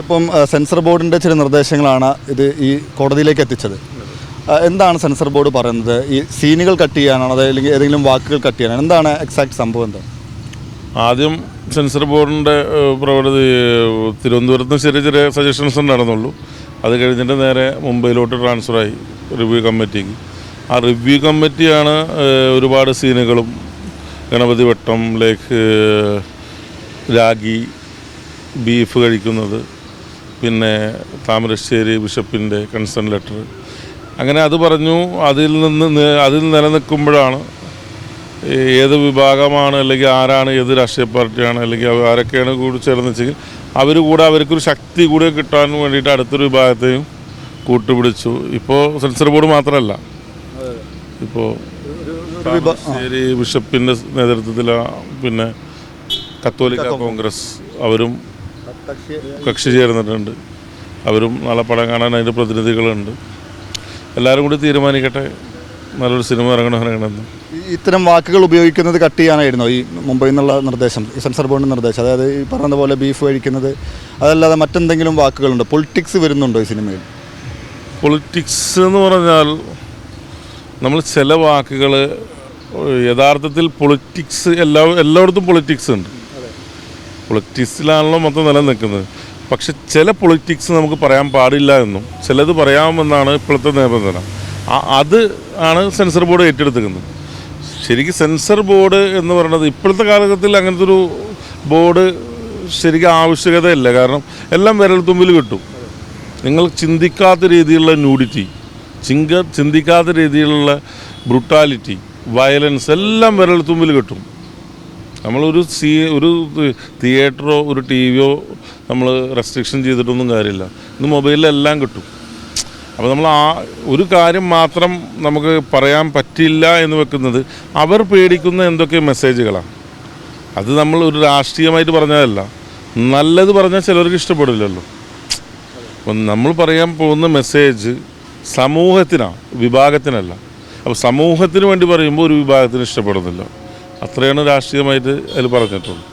ഇതിപ്പം സെൻസർ ബോർഡിന്റെ ചില നിർദ്ദേശങ്ങളാണ് ഇത് ഈ കോടതിയിലേക്ക് എത്തിച്ചത്. എന്താണ് സെൻസർ ബോർഡ് പറയുന്നത്? ഈ സീനുകൾ കട്ട് ചെയ്യാനാണ് അതോ അല്ലെങ്കിൽ ഏതെങ്കിലും വാക്കുകൾ കട്ട് ചെയ്യാനാണ്? എന്താണ് എക്സാക്ട് സംഭവം എന്താ? ആദ്യം സെൻസർ ബോർഡിന്റെ പ്രവൃത്തി തിരുവനന്തപുരത്ത് ചെറിയ ചെറിയ സജഷൻസ് നടന്നുള്ളൂ അത് കഴിഞ്ഞിട്ട് നേരെ മുംബൈയിലോട്ട് ട്രാൻസ്ഫറായി റിവ്യൂ കമ്മിറ്റിക്ക് ആ റിവ്യൂ കമ്മിറ്റിയാണ് ഒരുപാട് സീനുകളും ഗണപതി വട്ടം ലൈക്ക് രാഗി ബീഫ് കഴിക്കുന്നത്. പിന്നെ താമരശ്ശേരി ബിഷപ്പിന്റെ കൺസേൺ ലെറ്റർ. അങ്ങനെ അത് പറഞ്ഞു അതിൽ നിന്ന് അതിൽ നിലനിൽക്കുമ്പോഴാണ് ഏത് വിഭാഗമാണ് അല്ലെങ്കിൽ ആരാണ് ഏത് രാഷ്ട്രീയ പാർട്ടിയാണ് അല്ലെങ്കിൽ ആരൊക്കെയാണ് കൂടി ചേർന്ന് വെച്ചെങ്കിൽ അവർ കൂടെ അവർക്കൊരു ശക്തി കൂടെ കിട്ടാൻ വേണ്ടിയിട്ട് അടുത്തൊരു വിഭാഗത്തെയും കൂട്ടുപിടിച്ചു. ഇപ്പോൾ സെൻസർ ബോർഡ് മാത്രമല്ല. ഇപ്പോൾ ശരി ബിഷപ്പിന്റെ നേതൃത്വത്തിലാണ് പിന്നെ കത്തോലിക്ക കോൺഗ്രസ് അവരും കക്ഷി ചേർന്നിട്ടുണ്ട് അവരും നാളെ പടം കാണാൻ അതിന്റെ പ്രതിനിധികളുണ്ട്. എല്ലാവരും കൂടി തീരുമാനിക്കട്ടെ. നല്ലൊരു സിനിമ ഇറങ്ങണം ഇറങ്ങണമെന്ന്. ഈ ഇത്തരം വാക്കുകൾ ഉപയോഗിക്കുന്നത് കട്ട് ചെയ്യാനായിരുന്നോ ഈ മുംബൈയിൽ നിന്നുള്ള നിർദ്ദേശം? ഈ സെൻസർ ബോർഡിന്റെ നിർദ്ദേശം. അതായത് ഈ പറഞ്ഞ പോലെ ബീഫ് കഴിക്കുന്നത് അതല്ലാതെ മറ്റെന്തെങ്കിലും വാക്കുകളുണ്ടോ? പൊളിറ്റിക്സ് വരുന്നുണ്ടോ ഈ സിനിമയിൽ? പൊളിറ്റിക്സ് എന്ന് പറഞ്ഞാൽ നമ്മൾ ചില വാക്കുകൾ യഥാർത്ഥത്തിൽ പൊളിറ്റിക്സ് എല്ലാ എല്ലായിടത്തും പൊളിറ്റിക്സ് ഉണ്ട്. പൊളിറ്റിക്സിലാണല്ലോ മൊത്തം നിലനിൽക്കുന്നത്. പക്ഷെ ചില പൊളിറ്റിക്സ് നമുക്ക് പറയാൻ പാടില്ല എന്നും ചിലത് പറയാമെന്നാണ് ഇപ്പോഴത്തെ നിബന്ധന. അത് ആണ് സെൻസർ ബോർഡ് ഏറ്റെടുത്തിരിക്കുന്നത്. ശരിക്കും സെൻസർ ബോർഡ് എന്ന് പറയുന്നത് ഇപ്പോഴത്തെ കാലഘട്ടത്തിൽ അങ്ങനത്തെ ഒരു ബോർഡ് ശരിക്കും ആവശ്യകതയില്ല. കാരണം എല്ലാം വിരൽത്തുമ്പിൽ കിട്ടും. നിങ്ങൾ ചിന്തിക്കാത്ത രീതിയിലുള്ള ന്യൂഡിറ്റി ചിങ്ക ചിന്തിക്കാത്ത രീതിയിലുള്ള ബ്രൂട്ടാലിറ്റി വയലൻസ് എല്ലാം വിരൽത്തുമ്പിൽ കിട്ടും. നമ്മളൊരു സീ ഒരു തിയേറ്ററോ ഒരു ടി വിയോ നമ്മൾ റെസ്ട്രിക്ഷൻ ചെയ്തിട്ടൊന്നും കാര്യമില്ല. ഇന്ന് മൊബൈലിലെല്ലാം കിട്ടും. അപ്പോൾ നമ്മൾ ആ ഒരു കാര്യം മാത്രം നമുക്ക് പറയാൻ പറ്റില്ല എന്ന് വെക്കുന്നത് അവർ പേടിക്കുന്ന എന്തൊക്കെ മെസ്സേജുകളാണ് അത് നമ്മൾ ഒരു രാഷ്ട്രീയമായിട്ട് പറഞ്ഞതല്ല. നല്ലത് പറഞ്ഞാൽ ചിലർക്ക് ഇഷ്ടപ്പെടില്ലല്ലോ. അപ്പം നമ്മൾ പറയാൻ പോകുന്ന മെസ്സേജ് സമൂഹത്തിനാണ് വിഭാഗത്തിനല്ല. അപ്പോൾ സമൂഹത്തിന് വേണ്ടി പറയുമ്പോൾ ഒരു വിഭാഗത്തിന് ഇഷ്ടപ്പെടുന്നില്ല. അത്രയാണ് രാഷ്ട്രീയമായിട്ട് അതിൽ പറഞ്ഞിട്ടുള്ളത്.